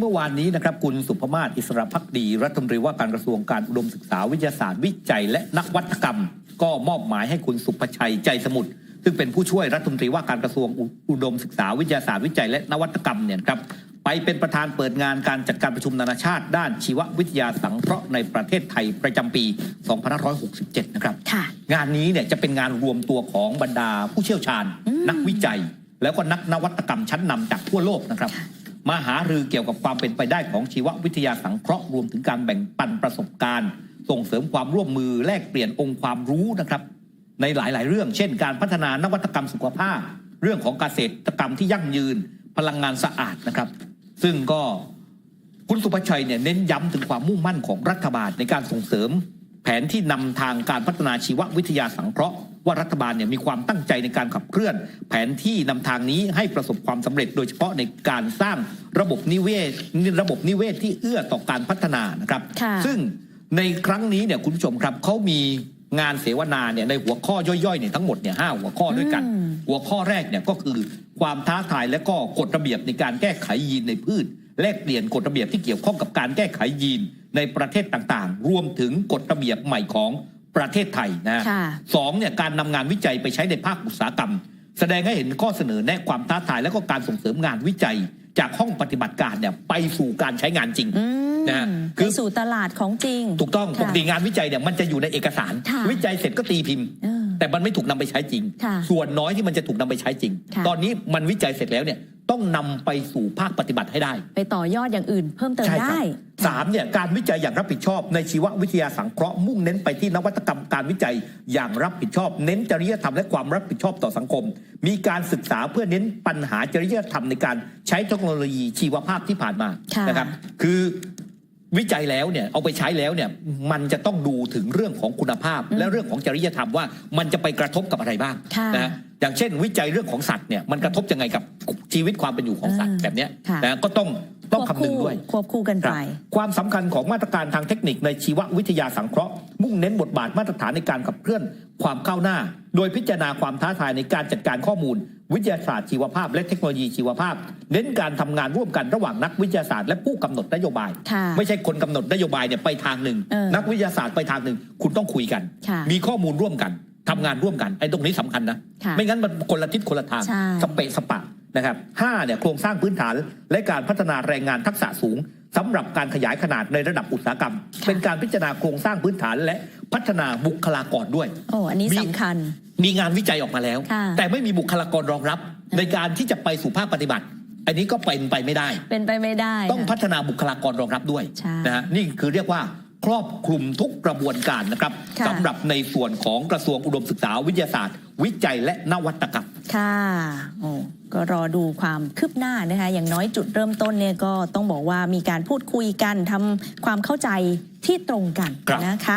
เมื่อวานนี้นะครับคุณสุภมาศอิสระพักดี รัฐมนตรีว่าการกระทรวงการอุดมศึกษาวิทยาศาสตร์วิจัย และนวัตกรรม ก็มอบหมายให้คุณสุภชัยใจสมุทรซึ่งเป็นผู้ช่วยรัฐมนตรีว่าการกระทรวงอุดมศึกษาวิทยาศาสตร์วิจัย และนวัตกรรมเนี่ยครับไปเป็นประธานเปิดงานการจัดการประชุมนานาชาติ ด้านชีววิทยาสังเคราะห์ในประเทศไทยประจำปี 2567 นะครับค่ะงานนี้เนี่ยจะเป็นงานรวมตัวของบรรดาผู้เชี่ยวชาญอืมนักวิจัย แล้วก็นักนวัตกรรมชั้นนำจากทั่วโลกนะครับค่ะ มาหารือเกี่ยวกับความเป็นไปได้ของชีววิทยาสังเคราะห์รวมถึงการแบ่งปันประสบการณ์ ส่งเสริมความร่วมมือแลกเปลี่ยนองค์ความรู้นะครับ ในหลาย ๆ เรื่อง เช่น การพัฒนานวัตกรรมสุขภาพ เรื่องของเกษตรกรรมที่ยั่งยืนพลังงานสะอาดนะครับ ซึ่งก็คุณสุภชัยเนี่ยเน้นย้ำถึงความมุ่งมั่นของรัฐบาลในการส่งเสริม ผนที่นำทางการพัฒนาชีววิทยาสังเคราะห์ว่ารัฐบาลเนี่ยมีความตั้งใจในการขับเคลื่อน แผนที่นำทางนี้ให้ประสบความสำเร็จ โดยเฉพาะในการสร้างระบบนิเวศระบบนิเวศที่เอื้อต่อการพัฒนานะครับค่ะซึ่งในครั้งนี้เนี่ยคุณผู้ชมครับเขามีงานเสวนาเนี่ยในหัวข้อย่อยๆเนี่ยทั้งหมดเนี่ยห้าหัวข้อด้วยกันอืมหัวข้อแรกเนี่ยก็คือความท้าทายและก็กฎระเบียบในการแก้ไขยีนในพืชแลกเปลี่ยนกฎระเบียบที่เกี่ยวข้องกับการแก้ไขยีน ในประเทศต่างๆ รวมถึงกฎระเบียบใหม่ของประเทศไทยนะฮะค่ะสองเนี่ยการนำงานวิจัยไปใช้ในภาคอุตสาหกรรม แสดงให้เห็นข้อเสนอแนะความท้าทายและก็การส่งเสริมงานวิจัย จากห้องปฏิบัติการเนี่ยไปสู่การใช้งานจริงอืมนะฮะคืไปอสู่ตลาดของจริง ถูกต้องค่ะปกติงานวิจัยเนี่ยมันจะอยู่ในเอกสารค่ะวิจัยเสร็จก็ตีพิมพ์เออแต่มันไม่ถูกนำไปใช้จริงค่ะส่วนน้อยที่มันจะถูกนำไปใช้จริงค่ะตอนนี้มันวิจัยเสร็จแล้วเนี่ย ต้องนำไปสู่ภาคปฏิบัติให้ได้ ไปต่อยอดอย่างอื่นเพิ่มเติมใช่ครับได้ สามเนี่ยการวิจัยอย่างรับผิดชอบในชีววิทยาสังเคราะห์มุ่งเน้นไปที่นวัตกรรมการวิจัยอย่างรับผิดชอบ เน้นจริยธรรมและความรับผิดชอบต่อสังคม มีการศึกษาเพื่อเน้นปัญหาจริยธรรมในการใช้เทคโนโลยีชีวภาพที่ผ่านมาค่ะ นะครับคือวิจัยแล้วเนี่ยเอาไปใช้แล้วเนี่ยมันจะต้องดูถึงเรื่องของคุณภาพ และเรื่องของจริยธรรมว่ามันจะไปกระทบกับอะไรบ้างค่ะ นะฮะอย่างเช่น วิจัยเรื่องของสัตว์เนี่ยมันกระทบยังไงกับ ชีวิตความเป็นอยู่ของสัตว์อ่าแบบเนี้ยค่ะนะก็ต้องต้องคำนึงด้วยควบคู่กันครัไปบความสำคัญของมาตรการทางเทคนิคในชีววิทยาสังเคราะห์ มุ่งเน้นบทบาทมาตรฐานในการขับเคลื่อนความก้าวหน้า โดยพิจารณาความท้าทายในการจัดการข้อมูล วิทยาศาสตร์ชีวภาพ และเทคโนโลยีชีวภาพ เน้นการทำงานร่วมกันระหว่างนักวิทยาศาสตร์และผู้กำหนดนโยบายค่ะไม่ใช่คนกำหนดนโยบายเนี่ยไปทางหนึ่งเออนักวิทยาศาสตร์ไปทางหนึ่ง คุณต้องคุยกันค่ะมีข้อมูลร่วมกันทำงานร่วมกันไอ้ตรงนี้สำคัญนะค่ะไม่งั้นมันคนละทิศคนละทางใช่สเปะสปะ นะครับห้าเนี่ยโครงสร้างพื้นฐานและการพัฒนาแรงงานทักษะสูงสำหรับการขยายขนาดในระดับอุตสาหกรรมค่ะเป็นการพิจารณาโครงสร้างพื้นฐานและพัฒนาบุคลากรด้วยโอ้อันนี้มีสำคัญ มีงานวิจัยออกมาแล้วค่ะแต่ไม่มีบุคลากรรองรับค่ะในการที่จะไปสู่ภาคปฏิบัติ อันนี้ก็เป็นไปไม่ได้ เป็นไปไม่ได้ ต้องค่ะพัฒนาบุคลากรรองรับด้วยใช่นะฮะนี่คือเรียกว่า ครอบคลุมทุกกระบวนการนะครับค่ะสำหรับในส่วนของกระทรวงอุดมศึกษาวิทยาศาสตร์ วิจัยและนวัตกรรมค่ะโอ้ก็รอดูความคืบหน้านะคะอย่างน้อยจุดเริ่มต้นเนี่ยก็ต้องบอกว่ามีการพูดคุยกันทำความเข้าใจที่ตรงกันครับนะคะ